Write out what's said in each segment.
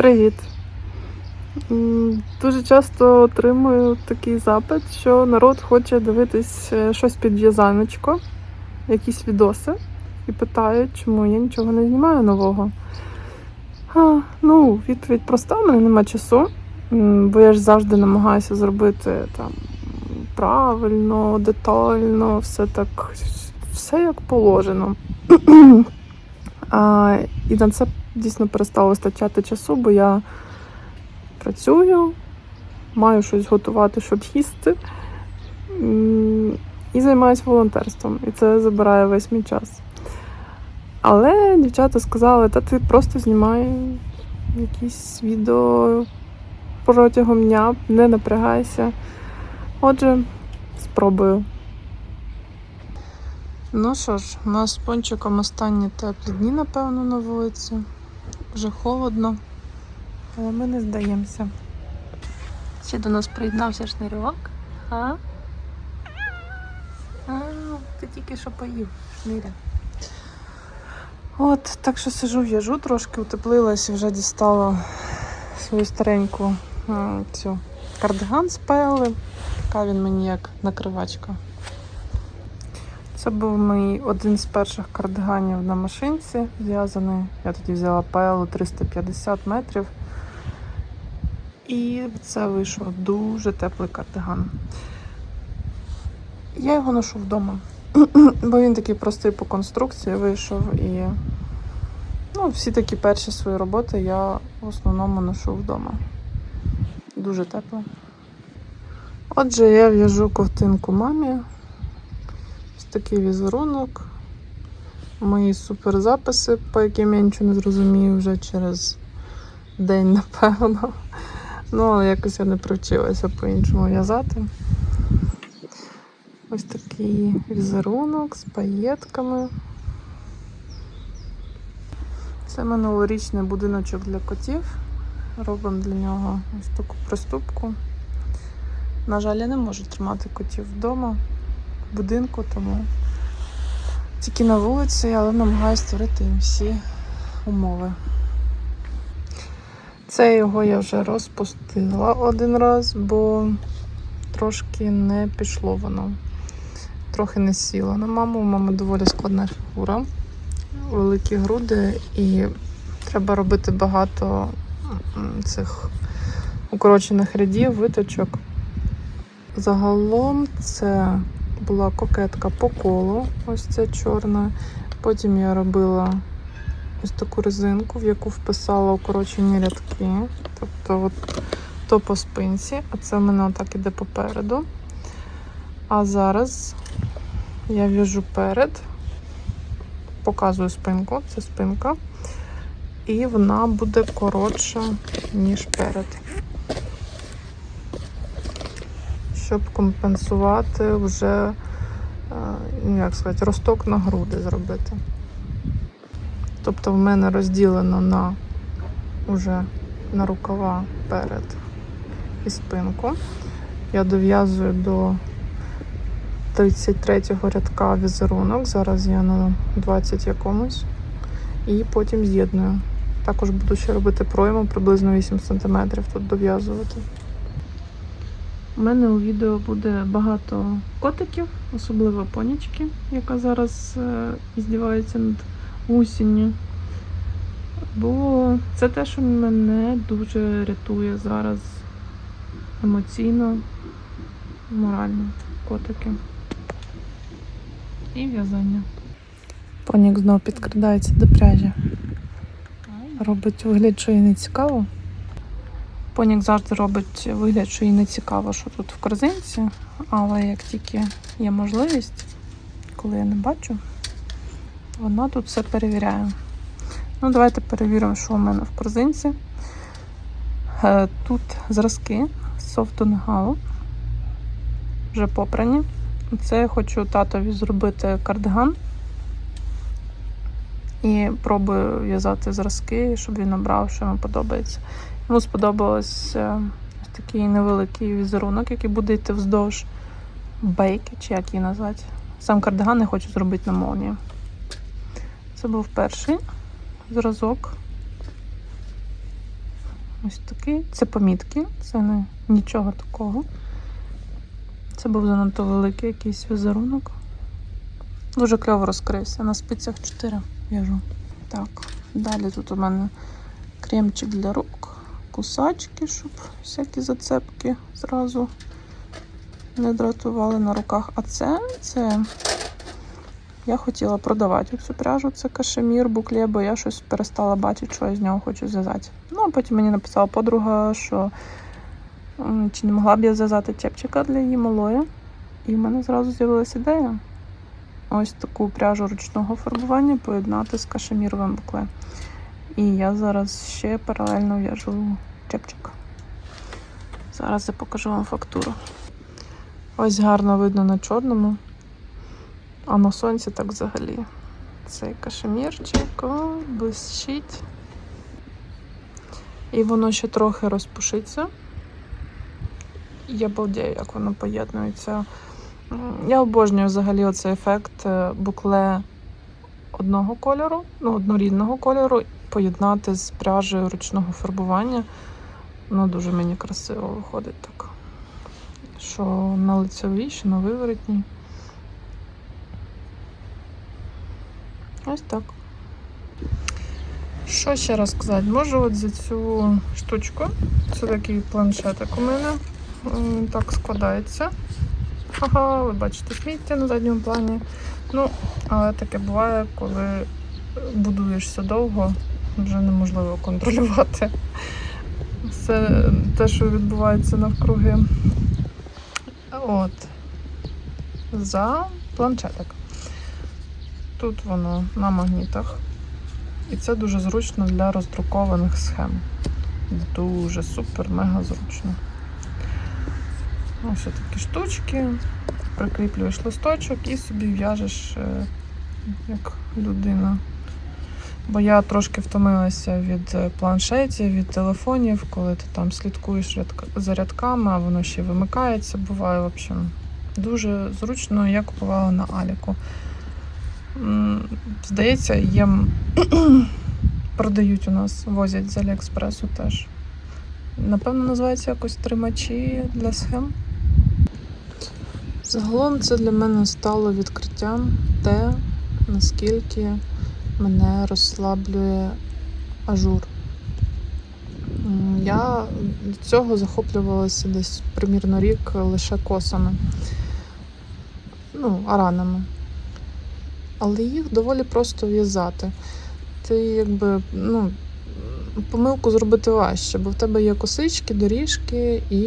Привіт. Дуже часто отримую такий запит, що народ хоче дивитись е, щось під в'язаночко, якісь відоси, і питають, чому я нічого не знімаю нового. А, ну, відповідь проста, в мене нема часу, бо я ж завжди намагаюся зробити там правильно, детально, все так, все як положено. А, і на це дійсно перестало вистачати часу, бо я працюю, маю щось готувати, щоб їсти. І займаюся волонтерством. І це забирає весь мій час. Але дівчата сказали, та ти просто знімай якісь відео протягом дня, не напрягайся. Отже, спробую. Ну що ж, у нас з пончиком останні теплі дні, напевно, на вулиці. Вже холодно, але ми не здаємося. Ще до нас приєднався шнирьок. А? А, ти тільки що поїв, шниря. От, так що сижу, в'яжу, трошки утеплилась і вже дістала свою стареньку цю кардиган з пели. Така він мені як накривачка. Це був мій один з перших кардиганів на машинці, зв'язаний. Я тоді взяла ПЛ 350 метрів. І це вийшов дуже теплий кардиган. Я його ношу вдома, бо він такий простий по конструкції вийшов. І ну, всі такі перші свої роботи я в основному ношу вдома. Дуже тепло. Отже, я в'яжу ковтинку мамі. Ось такий візерунок. Мої суперзаписи, по яким я нічого не зрозумію вже через день, напевно. Ну, але якось я не привчилася по-іншому в'язати. Ось такий візерунок з паєтками. Це минулорічний будиночок для котів. Робимо для нього ось таку приступку. На жаль, я не можу тримати котів вдома будинку, тому тільки на вулиці, але намагаюся створити їм всі умови. Це його я вже розпустила один раз, бо трошки не пішло воно. Трохи не сіло на маму. У мами доволі складна фігура, великі груди, і треба робити багато цих укорочених рядів, виточок. Загалом це була кокетка по колу, ось ця чорна. Потім я робила ось таку резинку, в яку вписала укорочені рядки. Тобто от то по спинці, а це в мене отак іде попереду. А зараз я в'яжу перед, показую спинку, це спинка, і вона буде коротша, ніж перед. Щоб компенсувати вже, е, ну, як сказати, росток на груди зробити. Тобто в мене розділено на уже на рукава перед і спинку. Я дов'язую до 33-го рядка візерунок. Зараз я на 20 якомусь. І потім з'єдную. Також буду ще робити пройму приблизно 8 см тут дов'язувати. У мене у відео буде багато котиків, особливо понічки, яка зараз е, здівається над гусінню. Бо це те, що мене дуже рятує зараз емоційно, морально. Котики. І в'язання. Понік знову підкрадається до пряжі. Робить вигляд, що їй не цікаво. Понік завжди робить вигляд, що їй не цікаво, що тут в корзинці, але як тільки є можливість, коли я не бачу, вона тут все перевіряє. Ну, давайте перевіримо, що у мене в корзинці. Е, Тут зразки софтонгау, вже попрані. Це я хочу татові зробити кардиган. І пробую в'язати зразки, щоб він обрав, що йому подобається. Йому сподобалось е, ось такий невеликий візерунок, який буде йти вздовж бейки, чи як її назвати. Сам кардиган я хочу зробити на молнії. Це був перший зразок. Ось такий. Це помітки, це не нічого такого. Це був занадто великий якийсь візерунок. Дуже кльово розкрився. На спицях 4 в'яжу. Так, далі тут у мене кремчик для рук, кусачки, щоб всякі зацепки зразу не дратували на руках. А це, це я хотіла продавати цю пряжу. Це кашемір, букле, бо я щось перестала бачити, що я з нього хочу зв'язати. Ну, а потім мені написала подруга, що чи не могла б я зв'язати чепчика для її малої. І в мене зразу з'явилася ідея. Ось таку пряжу ручного фарбування поєднати з кашеміровим букле. І я зараз ще паралельно в'яжу чепчик. Зараз я покажу вам фактуру. Ось гарно видно на чорному. А на сонці так взагалі. Цей кашемірчик о, блищить. І воно ще трохи розпушиться. Я балдею, як воно поєднується. Я обожнюю взагалі оцей ефект е, букле одного кольору, ну, однорідного кольору, поєднати з пряжею ручного фарбування. Воно дуже мені красиво виходить так. Що на лицевій, що на виворотній. Ось так. Що ще розказати? Можу от за цю штучку. Це такий планшетик у мене. М, Так складається. Ага, ви бачите сміття на задньому плані. Ну, але таке буває, коли будуєшся довго, вже неможливо контролювати все те, що відбувається навкруги. От. За планшетик. Тут воно на магнітах. І це дуже зручно для роздрукованих схем. Дуже супер, мега зручно. Ось такі штучки. Прикріплюєш листочок і собі в'яжеш е, як людина. Бо я трошки втомилася від е, планшетів, від телефонів, коли ти там слідкуєш за рядками, а воно ще вимикається, буває. В общем, дуже зручно. Я купувала на Аліку. Здається, є продають у нас, возять з Аліекспресу теж. Напевно, називається якось тримачі для схем. Загалом це для мене стало відкриттям те, наскільки мене розслаблює ажур. Я до цього захоплювалася десь примірно рік лише косами, ну, аранами. Але їх доволі просто в'язати. Ти якби, ну, помилку зробити важче, бо в тебе є косички, доріжки, і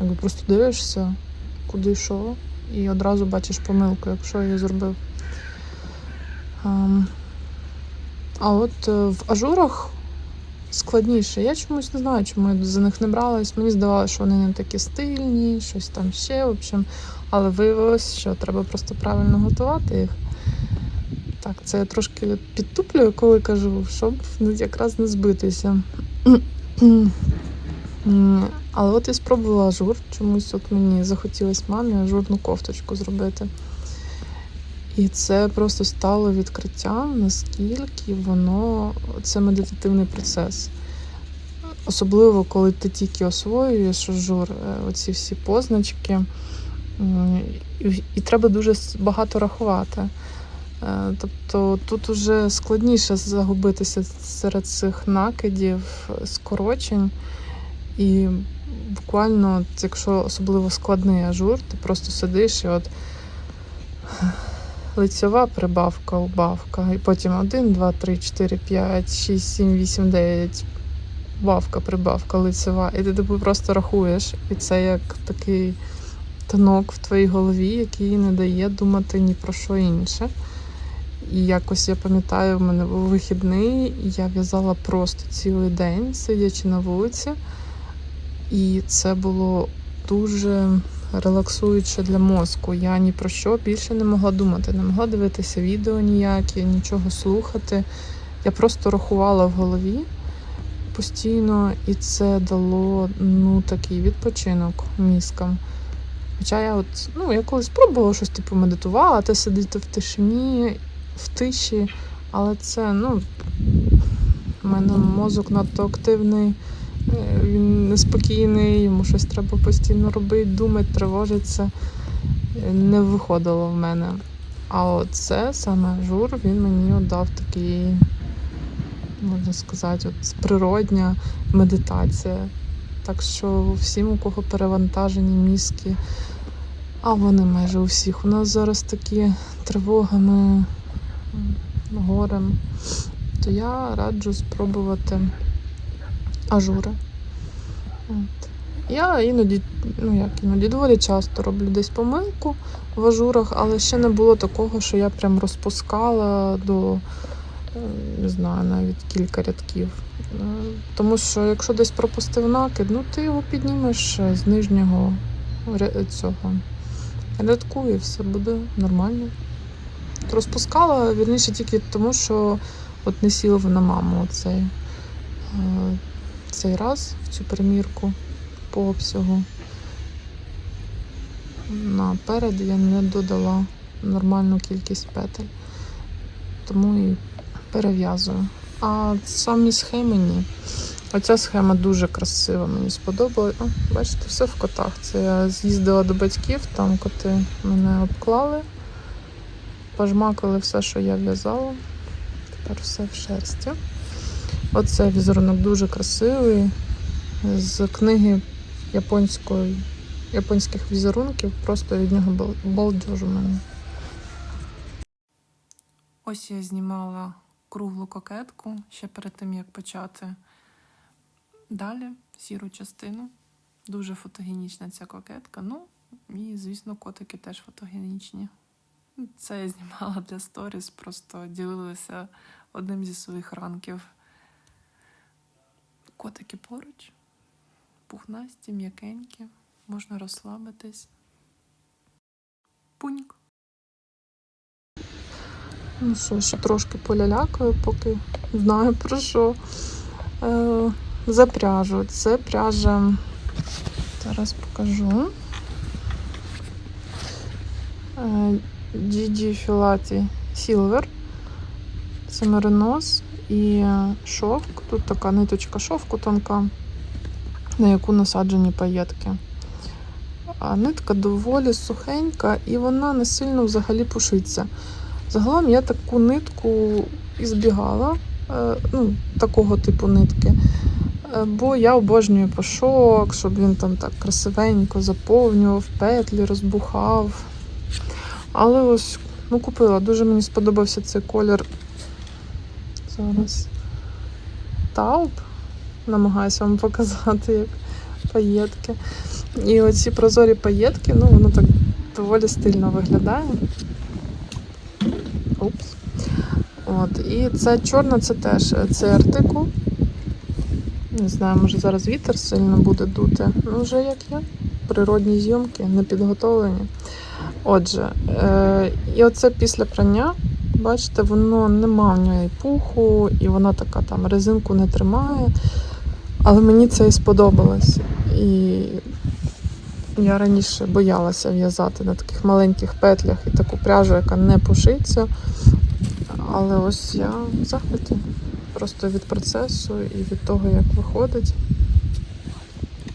якби просто дивишся, куди що, і одразу бачиш помилку, якщо я її зробив. А от е, в ажурах складніше. Я чомусь не знаю, чому я за них не бралась. Мені здавалося, що вони не такі стильні, щось там ще, в общем. Але виявилось, що треба просто правильно готувати їх. Так, це я трошки підтуплюю, коли кажу, щоб якраз не збитися. Але от я спробувала ажур. Чомусь от мені захотілося мамі ажурну кофточку зробити. І це просто стало відкриттям, наскільки воно це медитативний процес. Особливо, коли ти тільки освоюєш ажур, е, оці всі позначки. І, треба дуже багато рахувати. Е, Тобто тут уже складніше загубитися серед цих накидів, скорочень. І буквально, якщо особливо складний ажур, ти просто сидиш і от лицьова прибавка, убавка, і потім 1, 2, 3, 4, 5, 6, 7, 8, 9, бавка, прибавка, лицьова. І ти типу просто рахуєш. І це як такий танок в твоїй голові, який не дає думати ні про що інше. І якось я пам'ятаю, в мене був вихідний, я в'язала просто цілий день, сидячи на вулиці. І це було дуже релаксуюче для мозку. Я ні про що більше не могла думати, не могла дивитися відео ніякі, нічого слухати. Я просто рахувала в голові постійно, і це дало ну, такий відпочинок мізкам. Хоча я от, ну, я колись пробувала щось типу медитувати, сидіти в тишині, в тиші, але це, ну, в мене мозок надто активний Він неспокійний, йому щось треба постійно робити, думати, тривожиться. Е, Не виходило в мене. А оце саме жур, він мені дав такий, можна сказати, от природня медитація. Так що всім, у кого перевантажені мізки, а вони майже у всіх. У нас зараз такі тривогами, горем, то я раджу спробувати ажури. От. Я іноді, ну як іноді, доволі часто роблю десь помилку в ажурах, але ще не було такого, що я прям розпускала до, е, не знаю, навіть кілька рядків. Е, Тому що якщо десь пропустив накид, ну ти його піднімеш е, з нижнього цього рядку і все буде нормально. Розпускала, вірніше, тільки тому, що от не сіла на маму оцей, цей раз в цю примірку по обсягу. Наперед я не додала нормальну кількість петель, тому і перев'язую. А самі схеми ні. Оця схема дуже красива, мені сподобалась. О, бачите, все в котах. Це я з'їздила до батьків, там коти мене обклали, пожмакали все, що я в'язала. Тепер все в шерсті. Оце візерунок дуже красивий. З книги японської, японських візерунків. Просто від нього бал- балдеж у мене. Ось я знімала круглу кокетку ще перед тим, як почати. Далі сіру частину. Дуже фотогенічна ця кокетка. Ну, і, звісно, котики теж фотогенічні. Це я знімала для сторіс, просто ділилася одним зі своїх ранків. Котики поруч, пухнасті, м'якенькі, можна розслабитись. Пуньк. Ну що, ще трошки полялякаю, поки знаю про що. Е, за пряжу. Це пряжа. Зараз покажу. Е, Gigi Filati Silver. Це меринос і шовк. Тут така ниточка шовку тонка, на яку насаджені паєтки. А нитка доволі сухенька і вона не сильно взагалі пушиться. Загалом я таку нитку і збігала, е, ну, такого типу нитки. Е, Бо я обожнюю пошок, щоб він там так красивенько заповнював, петлі розбухав. Але ось ну, купила. Дуже мені сподобався цей колір. Зараз. Тауб. Намагаюся вам показати, як паєтки. І оці прозорі паєтки, ну воно так доволі стильно виглядає. Упс. От. І це чорна, це теж цей артикул. Не знаю, може зараз вітер сильно буде дути. Ну, вже як є. Природні зйомки, не підготовлені. Отже, е- і оце після прання, бачите, воно нема в і пуху, і вона така там резинку не тримає. Але мені це і сподобалось. І я раніше боялася в'язати на таких маленьких петлях і таку пряжу, яка не пушиться. Але ось я в захваті просто від процесу і від того, як виходить.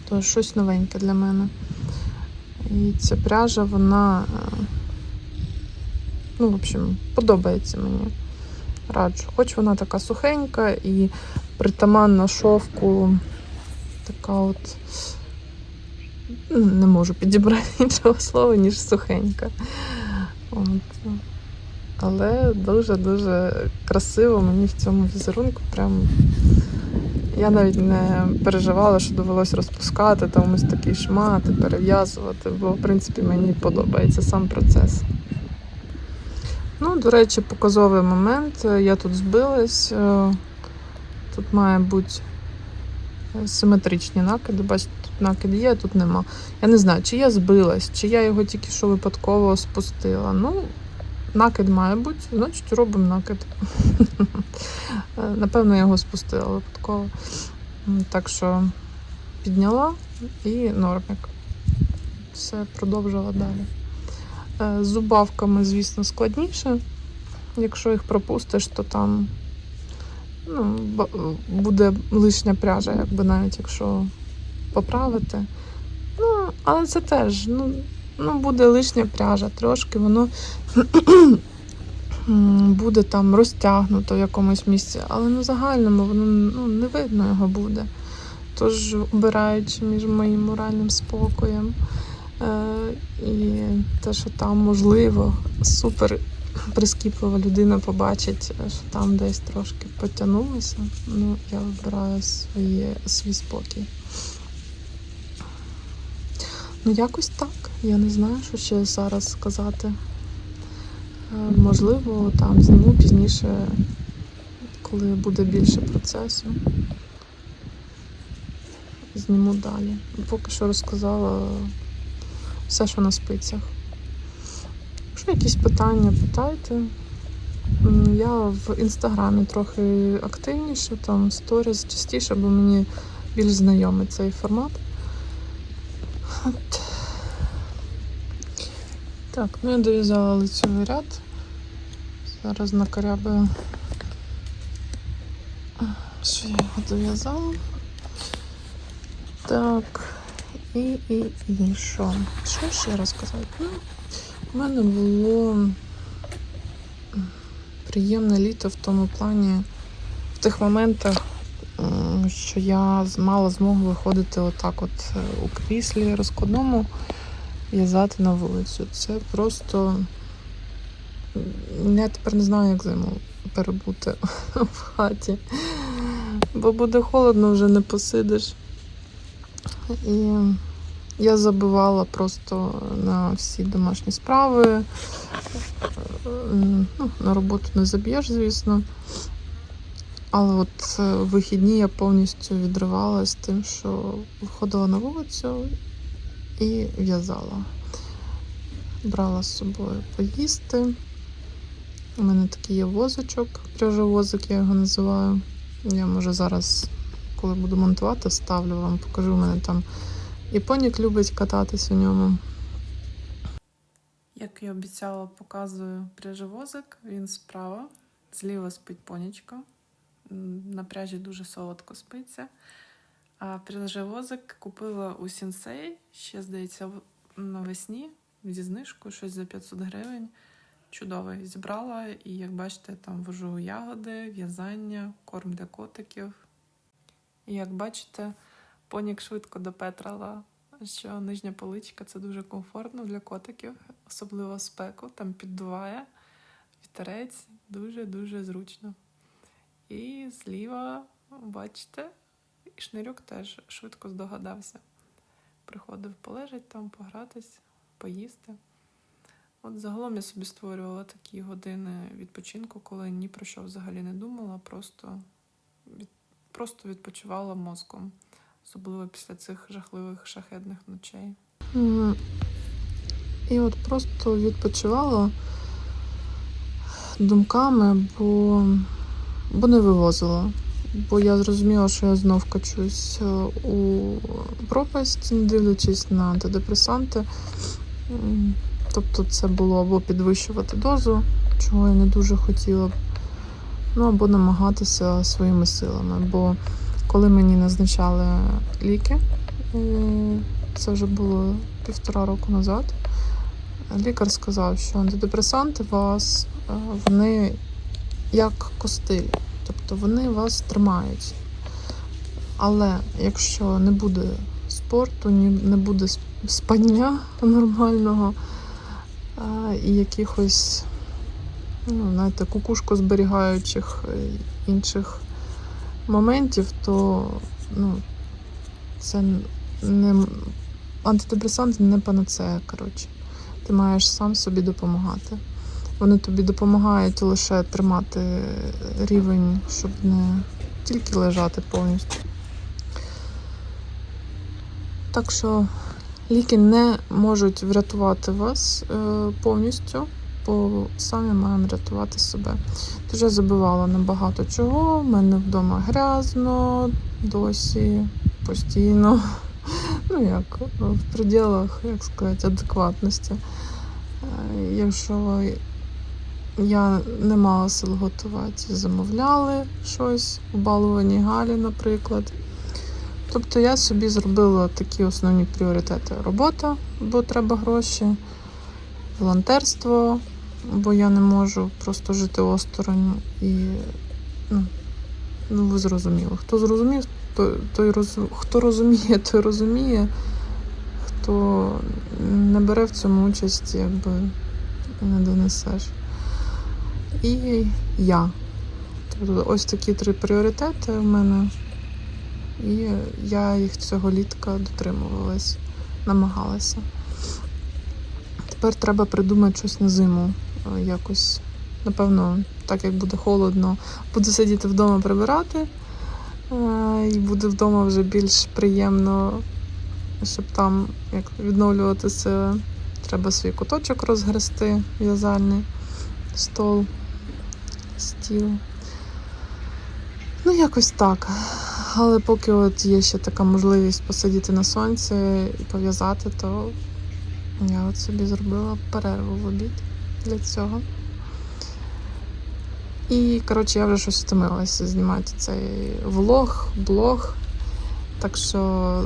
То щось новеньке для мене. І ця пряжа, вона, е, ну, в общем, подобається мені. Раджу. Хоч вона така сухенька і притаманна шовку, така от. ну, Не можу підібрати іншого слова, ніж сухенька. От. Але дуже-дуже красиво мені в цьому візерунку. Прям я навіть не переживала, що довелось розпускати там ось такий шмат і перев'язувати, бо в принципі мені подобається сам процес. Ну, до речі, показовий момент. Я тут збилась. е, Тут має бути симетричні накиди. Бачите, тут накид є, а тут нема. Я не знаю, чи я збилась, чи я його тільки що випадково спустила. Ну, накид має бути, значить робимо накид. Е, Напевно, я його спустила випадково. Так що підняла і нормик. Все продовжила далі. Е, З зубавками, звісно, складніше. Якщо їх пропустиш, то там ну, буде лишня пряжа, якби навіть якщо поправити. Ну, але це теж, ну, ну буде лишня пряжа, трошки воно буде там розтягнуто в якомусь місці, але на загальному воно ну, не видно його буде. Тож, обираючи між моїм моральним спокоєм і те, що там можливо супер прискіплива людина побачить, е, що там десь трошки потягнулося, ну я вибираю своє, свій спокій. Ну, якось так. Я не знаю, що ще зараз сказати. Е, Можливо, там зніму пізніше, коли буде більше процесу. Зніму далі. Поки що розказала все, що на спицях. Якщо якісь питання, питайте. Я в інстаграмі трохи активніше, там сторіс частіше, бо мені більш знайомий цей формат. От. Так, ну я дов'язала лицевий ряд. Зараз накорябаю, що я його дов'язала. Так, і, і, і що? Що ще розказати? Ну, у мене було приємне літо в тому плані, в тих моментах, що я мала змогу виходити отак, от е, у кріслі розкладному, в'язати на вулицю. Це просто. Я тепер не знаю, як зиму перебути в хаті. Бо буде холодно, вже не посидиш. І я забивала просто на всі домашні справи. Ну, на роботу не заб'єш, звісно. Але от е, вихідні я повністю відривалась тим, що виходила на вулицю і в'язала. Брала з собою поїсти. У мене такий є возочок, пряжевозик, я його називаю. Я може зараз, коли буду монтувати, ставлю вам, покажу. У мене там і понік любить кататись у ньому. Як і обіцяла, показую пряжевозик. Він справа, зліва спить понічка. На пряжі дуже солодко спиться. А пряжевозик купила у Сінсей, ще, здається, навесні зі знижкою, щось за 500 гривень. Чудовий. Зібрала, і як бачите, там вожу ягоди, в'язання, корм для котиків. І як бачите, понік швидко допетрала, що нижня поличка це дуже комфортно для котиків, особливо спеку, там піддуває вітерець, дуже-дуже зручно. І зліва, бачите, і шнирюк теж швидко здогадався. Приходив полежать там, погратись, поїсти. От загалом я собі створювала такі години відпочинку, коли ні про що взагалі не думала, просто, від, просто відпочивала мозком, особливо після цих жахливих шахедних ночей. І от просто відпочивала думками, бо, бо не вивозила. Бо я зрозуміла, що я знов качусь е, у пропасть, не дивлячись на антидепресанти. Тобто це було або підвищувати дозу, чого я не дуже хотіла ну або намагатися своїми силами. Бо коли мені назначали ліки, е, це вже було півтора року назад, лікар сказав, що антидепресанти вас, е, вони як костиль, тобто вони вас тримають. Але якщо не буде спорту, не буде спання нормального і якихось, ну, знаєте, кукушку зберігаючих е, інших моментів, то ну, це не антидепресант не панацея, коротше. Ти маєш сам собі допомагати. Вони тобі допомагають лише тримати рівень, щоб не тільки лежати повністю. Так що ліки не можуть врятувати вас е, повністю, бо самі маємо рятувати себе. Я забивала на багато чого. У мене вдома грязно, досі, постійно. Ну як, в пределах, як сказати, адекватності. Е, Якщо я не мала сил готувати. Замовляли щось у балуваній Галі, наприклад. Тобто я собі зробила такі основні пріоритети: робота, бо треба гроші, волонтерство, бо я не можу просто жити осторонь і ну, ну ви зрозуміли. Хто зрозумів, той, той роз... хто розуміє, той розуміє. Хто не бере в цьому участь, якби не донесеш. І я. Тобто ось такі три пріоритети в мене. І я їх цього літка дотримувалась, намагалася. Тепер треба придумати щось на зиму. Е, Якось, напевно, так як буде холодно, буду сидіти вдома прибирати. е, І буде вдома вже більш приємно, щоб там як відновлювати себе. Треба свій куточок розгрести, в'язальний, стол, стіл. Ну, якось так. Але поки от є ще така можливість посидіти на сонці і пов'язати, то я от собі зробила перерву в обід для цього. І, коротше, я вже щось втомилася знімати цей влог, блог. Так що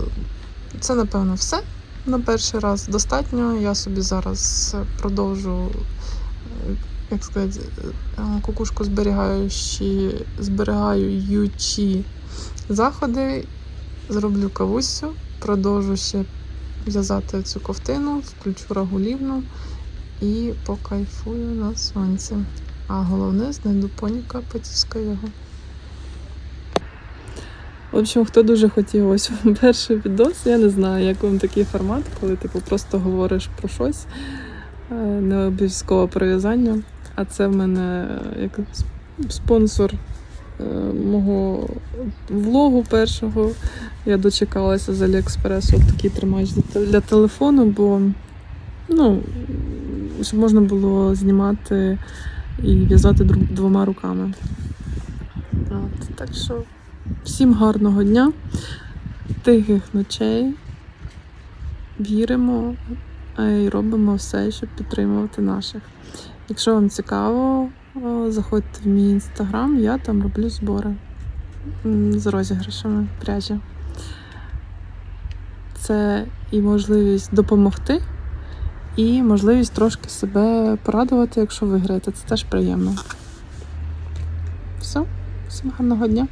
це, напевно, все на перший раз. Достатньо. Я собі зараз продовжу, е, як сказати, е, кукушку зберігаючи, зберігаючи заходи, зроблю кавусю, продовжу ще в'язати цю ковтину, включу рагулівну і покайфую на сонці. А головне, знайду поніка, потіскаю його. В общем, хто дуже хотів ось перший відос, я не знаю, як вам такий формат, коли типу просто говориш про щось, е, не обов'язково про в'язання. А це в мене е, як спонсор е, мого влогу першого. Я дочекалася з Аліекспресу такий тримач для телефону, бо ну, щоб можна було знімати і в'язати двома руками. От, так що всім гарного дня, тихих ночей. Віримо е, і робимо все, щоб підтримувати наших. Якщо вам цікаво, заходьте в мій інстаграм, я там роблю збори з розіграшами пряжі. Це і можливість допомогти, і можливість трошки себе порадувати, якщо виграєте. Це теж приємно. Все, всім гарного дня.